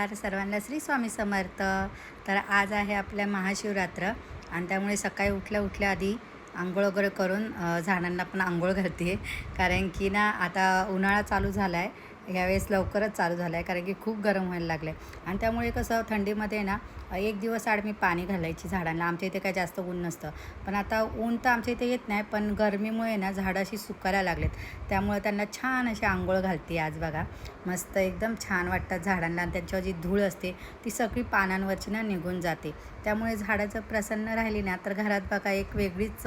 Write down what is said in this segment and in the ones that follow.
नमस्कार. सर्वांना श्री स्वामी समर्थ. तर आज आहे आपल्या महाशिवरात्र आणि त्यामुळे सकाळी उठल्या उठल्या आधी आंघोळ वगैरे करून झाडांना पण आंघोळ घालते. कारण की ना आता उन्हाळा चालू झाला आहे ह्यावेळेस लवकरच चालू झालं आहे कारण की खूप गरम व्हायला लागलं आहे आणि त्यामुळे कसं थंडीमध्ये ना एक दिवस आड मी पाणी घालायची झाडांना. आमच्या इथे काय जास्त ऊन नसतं. पण आता ऊन तर आमच्या इथे येत नाही पण गरमीमुळे ना झाडं अशी सुकायला लागलेत. त्यामुळे त्यांना छान अशी आंघोळ घालते आज बघा. मस्त एकदम छान वाटतात झाडांना. आणि त्यांच्यावर जी धूळ असते ती सगळी पानांवरची ना निघून जाते. त्यामुळे झाडं जर प्रसन्न राहिली ना तर घरात बघा एक वेगळीच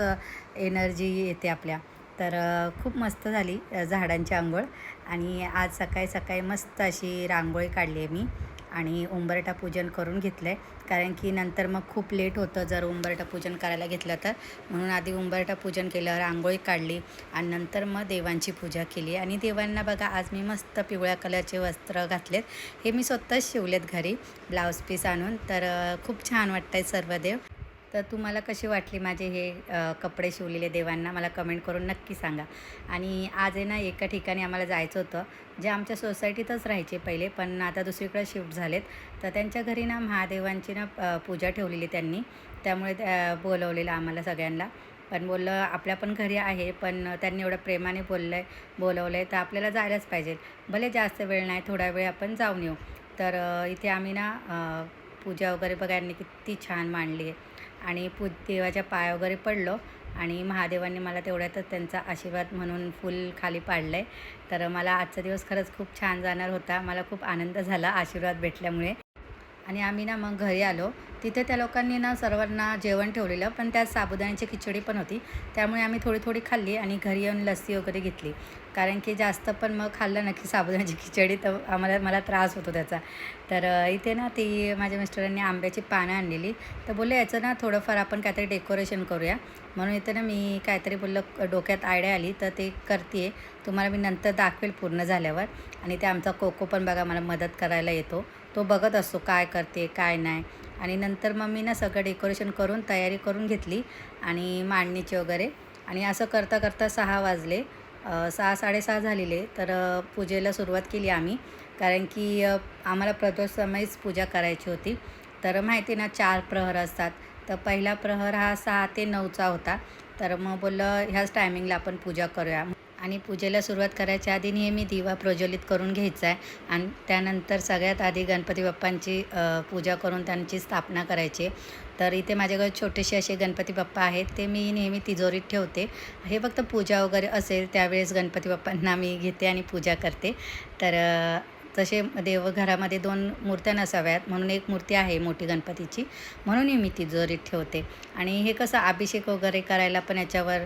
एनर्जी येते आपल्या. तर खूप मस्त झाली झाडांची आंघोळ. आणि आज सकाळी सकाळी मस्त अशी रांगोळी काढली आहे मी आणि उंबरठा पूजन करून घेतलं आहे कारण की नंतर मग खूप लेट होतं जर उंबरठा पूजन करायला घेतलं तर. म्हणून आधी उंबरठा पूजन केलं रांगोळी काढली आणि नंतर मग देवांची पूजा केली. आणि देवांना बघा आज मी मस्त पिवळ्या कलरचे वस्त्र घातलेत. हे मी स्वतःच शिवलेत घरी ब्लाऊज पीस आणून. तर खूप छान वाटत आहे सर्व देव तर तुम्हाला कशी वाटली माझे हे कपडे शिवलेले देवांना? मला कमेंट करून नक्की सांगा. आणि आज आहे ना एका ठिकाणी आम्हाला जायचं होतं जे आमच्या सोसायटीतच राहायचे पहिले पण आता दुसरीकडे शिफ्ट झालेत. तर त्यांच्या घरी ना महादेवांची ना पूजा ठेवलेली त्यांनी. त्यामुळे त्या बोलवलेलं आम्हाला सगळ्यांना. पण बोललं आपल्या पण घरी आहे पण त्यांनी एवढं प्रेमाने बोललं आहे बोलवलं आहे तर आपल्याला जायलाच पाहिजे. भले जास्त वेळ नाही थोडा वेळ आपण जाऊन येऊ. तर इथे आम्ही ना पूजा वगैरे बघायला किती छान मांडली आहे. आणि पू देवाच्या पाय वगैरे पडलो आणि महादेवांनी मला तेवढ्यातच त्यांचा आशीर्वाद म्हणून फुल खाली पाडलं आहे तर मला आजचा दिवस खरंच खूप छान जाणार होता. मला खूप आनंद झाला आशीर्वाद भेटल्यामुळे. आणि आम्ही ना मग घरी आलो. तिथे त्या लोकांनी ना सर्वांना जेवण ठेवलेलं पण त्यात साबुदाण्याची खिचडी पण होती. त्यामुळे आम्ही थोडी थोडी खाल्ली आणि घरी येऊन लस्सी वगैरे घेतली. कारण की जास्त पण मग खाल्लं ना की साबुदाण्याची खिचडी तर आम्हाला मला त्रास होतो त्याचा. तर इथे ना ती माझ्या मिस्टरांनी आंब्याची पानं आणलेली. तर बोलले याचं ना थोडंफार आपण काहीतरी डेकोरेशन करूया. म्हणून इथे ना मी काहीतरी बोललं डोक्यात आयडिया आली तर ते करते तुम्हाला मी नंतर दाखवेल पूर्ण झाल्यावर. आणि ते आमचा कोको पण बघा मला मदत करायला येतो. तो बघत असतो काय करते काय नाही. आणि नंतर मग मी ना सगळं डेकोरेशन करून तयारी करून घेतली आणि मांडणीची वगैरे. आणि असं करता करता सहा वाजले. सहा साडेसहा झालेले. तर पूजेला सुरुवात केली आम्ही. कारण की आम्हाला प्रदोषमयीच पूजा करायची होती. तर माहिती ना चार प्रहर असतात. तर पहिला प्रहर हा सहा ते नऊचा होता. तर मग बोललं ह्याच टायमिंगला आपण पूजा करूया. आणि पूजेला सुरुवात करायच्या आधी नेहमी दिवा प्रज्वलित करून घ्यायचा आहे. आणि त्यानंतर सगळ्यात आधी गणपती बाप्पांची पूजा करून त्यांची स्थापना करायची. तर इथे माझ्याकडे छोटेसे असे गणपती बाप्पा आहेत. ते मी नेहमी तिजोरीत ठेवते. हे फक्त पूजा वगैरे असेल त्यावेळेस गणपती बाप्पांना मी घेते आणि पूजा करते. तर तसे देवघरामध्ये दोन मूर्त्या नसाव्यात म्हणून एक मूर्ती आहे मोठी गणपतीची. म्हणून मी तिजोरीत ठेवते. आणि हे कसं अभिषेक वगैरे करायला पण याच्यावर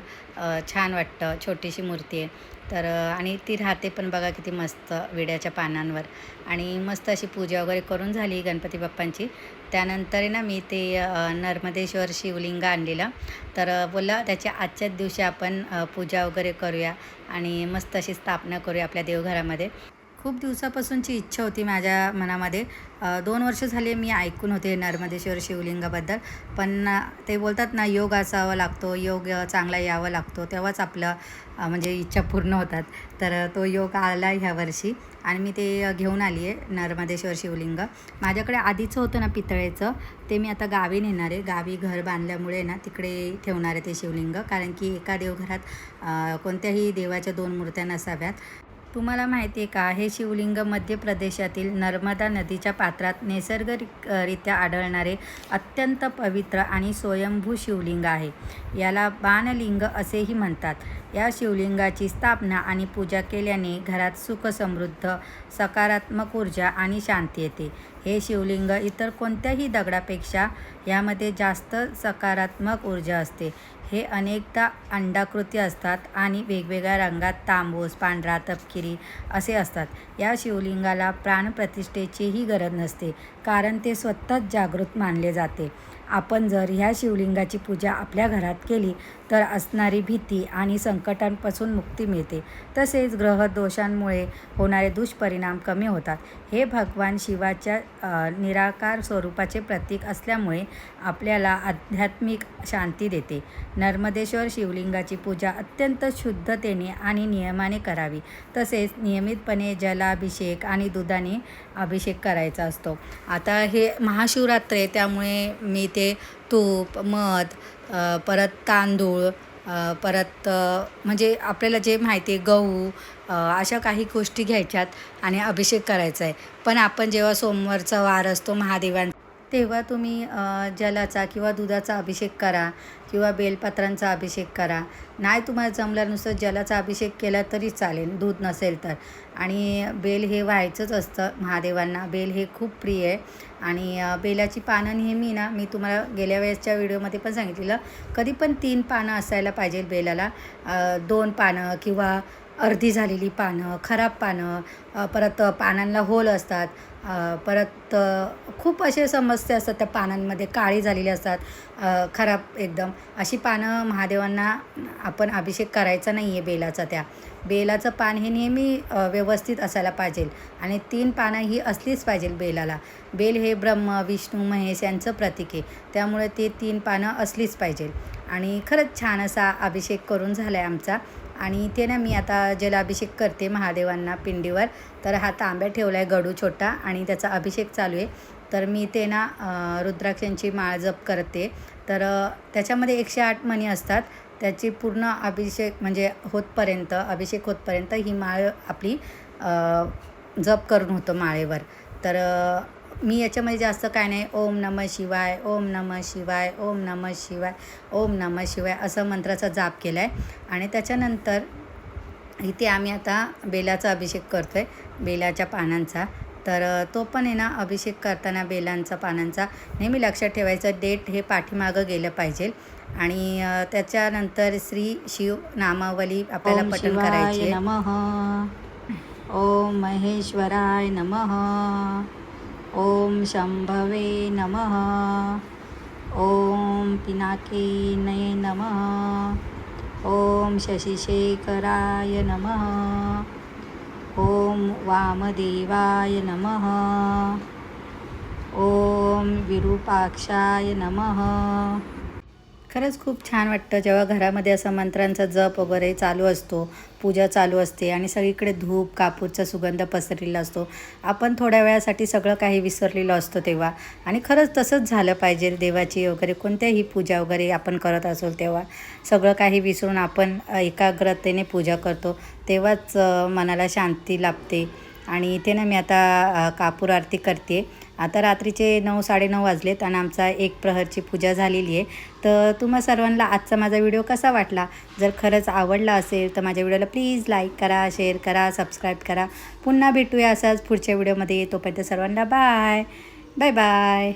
छान वाटतं. छोटीशी मूर्ती आहे. तर आणि ती राहते पण बघा किती मस्त विड्याच्या पानांवर. आणि मस्त अशी पूजा वगैरे करून झाली गणपती बाप्पांची. त्यानंतर आहे ना मी ते नर्मदेश्वर शिवलिंग आणलेलं. तर बोललं त्याच्या आजच्याच दिवशी आपण पूजा वगैरे करूया आणि मस्त अशी स्थापना करूया आपल्या देवघरामध्ये. खूप दिवसापासूनची इच्छा होती माझ्या मनामध्ये. दोन वर्ष झाले मी ऐकून होते नर्मदेश्वर शिवलिंगाबद्दल. पण ते बोलतात ना योग असावा लागतो योग चांगला यावा लागतो तेव्हाच आपलं म्हणजे इच्छा पूर्ण होतात. तर तो योग आला ह्या वर्षी आणि मी ते घेऊन आली आहे नर्मदेश्वर शिवलिंग. माझ्याकडे आधीचं होतं ना पितळेचं ते मी आता गावी नेणार आहे. गावी घर बांधल्यामुळे ना तिकडे ठेवणार आहे ते शिवलिंग. कारण की एका देवघरात कोणत्याही देवाच्या दोन मूर्त्या नसाव्यात. तुम्हाला माहिती आहे का? हे शिवलिंग मध्य प्रदेशातील नर्मदा नदीच्या पात्रात नैसर्गिकरित्या आढळणारे अत्यंत पवित्र आणि स्वयंभू शिवलिंग आहे. याला बाणलिंग असेही म्हणतात. या शिवलिंगाची स्थापना आणि पूजा केल्याने घरात सुख समृद्ध सकारात्मक ऊर्जा आणि शांती येते. हे शिवलिंग इतर कोणत्याही दगडापेक्षा यामध्ये जास्त सकारात्मक ऊर्जा असते. हे अनेकदा अंडाकृती असतात आणि वेगवेगळ्या रंगात तांबूस पांढरा तपकिरी असे असतात. या शिवलिंगाला प्राणप्रतिष्ठेचीही गरज नसते. कारण ते स्वतःच जागृत मानले जाते. आपण जर ह्या शिवलिंगाची पूजा आपल्या घरात केली तर असणारी भीती आणि संकटांपासून मुक्ती मिळते. तसेच ग्रहदोषांमुळे होणारे दुष्परिणाम कमी होतात. हे भगवान शिवाच्या निराकार स्वरूपाचे प्रतीक असल्यामुळे आपल्याला आध्यात्मिक शांती देते. नर्मदेश्वर शिवलिंगाची पूजा अत्यंत शुद्धतेने आणि नियमाने करावी. तसेच नियमितपणे जलाभिषेक आणि दुधाने अभिषेक करायचा असतो. आता हे महाशिवरात्र आहे त्यामुळे मी ते तूप मध परत तांदूळ परत म्हणजे आपल्याला जे माहिती आहे गहू अशा काही गोष्टी घ्यायच्यात आणि अभिषेक करायचा आहे. पण आपण जेव्हा सोमवारचा वार असतो महादेवांचा तेव्हा तुम्ही जलाचा किंवा दुधाचा अभिषेक करा किंवा बेलपात्रांचा अभिषेक करा. नाही तुम्हाला जमल्यानुसार जलाचा अभिषेक केला तरी चालेल दूध नसेल तर. आणि बेल हे व्हायचंच असतं महादेवांना. बेल हे खूप प्रिय आहे. आणि बेलाची पानं नेहमी ना मी तुम्हाला गेल्या वेळेसच्या व्हिडिओमध्ये पण सांगितलेलं कधी पण तीन पानं असायला पाहिजे बेलाला. दोन पानं किंवा अर्धी झालेली पानं खराब पानं परत पानांना होल असतात. परत खूप असे समस्या असतात त्या पानांमध्ये काळी झालेली असतात खराब एकदम. अशी पानं महादेवांना आपण अभिषेक करायचा नाही आहे बेलाचा त्या. बेलाचं पान हे नेहमी व्यवस्थित असायला पाहिजे आणि तीन पानं ही असलीच पाहिजे बेलाला. बेल हे ब्रह्म विष्णू महेश यांचं प्रतीक आहे. त्यामुळे ते तीन पानं असलीच पाहिजे. आणि खरंच छान असा अभिषेक करून झाला आहे आमचा. आणि ते ना मी आता जलाभिषेक करते महादेवांना पिंडीवर. तर हा तांब्या ठेवला आहे गडू छोटा आणि त्याचा अभिषेक चालू आहे. तर मी ते ना रुद्राक्षांची माळ जप करते. तर त्याच्यामध्ये एकशे आठ मणी असतात. त्याची पूर्ण अभिषेक म्हणजे होतपर्यंत अभिषेक होतपर्यंत ही माळ आपली जप करून होतं माळेवर. तर मी याच्यामध्ये जास्त काय नाही. ओम नम शिवाय ओम नम शिवाय ओम नम शिवाय ओम नम शिवाय असं मंत्राचा जाप केला आहे आणि त्याच्यानंतर इथे आम्ही आता बेलाचा अभिषेक करतो आहे बेलाच्या पानांचा. तर तो पण आहे ना अभिषेक करताना बेलांचा पानांचा. नेहमी लक्षात ठेवायचं डेट हे पाठीमागं गेलं पाहिजे. आणि त्याच्यानंतर श्री शिव नामावली आपल्याला पठण करायची ओम महेश्वराय नमः. ॐ शम्भवे नमः। ॐ पिनाकिनये नमः। ॐ शशिशेखराय नमः। ॐ वामदेवाय नमः। ॐ विरूपाक्षाय नमः। खरंच खूप छान वाटतं जेव्हा घरामध्ये असं मंत्रांचा जप वगैरे चालू असतो पूजा चालू असते आणि सगळीकडे धूप कापूरचा सुगंध पसरलेला असतो. आपण थोड्या वेळासाठी सगळं काही विसरलेलो असतो तेव्हा. आणि खरंच तसंच झालं पाहिजे देवाची वगैरे कोणत्याही पूजा वगैरे आपण करत असो तेव्हा. सगळं काही विसरून आपण एकाग्रतेने पूजा करतो. तेव्हाच मनाला शांती लाभते. आणि इथे ना मी आता कापूर आरती करते आता रात्रीचे नऊ साडेनऊ वाजलेत आणि आमचा एक प्रहरची पूजा झालेली आहे. तर तुम्हा सर्वांना आजचा माझा व्हिडिओ कसा वाटला? जर खरंच आवडला असेल तर माझ्या व्हिडिओला प्लीज लाईक करा शेअर करा सबस्क्राईब करा. पुन्हा भेटूया असाच पुढच्या व्हिडिओमध्ये. तोपर्यंत सर्वांना बाय. Bye bye.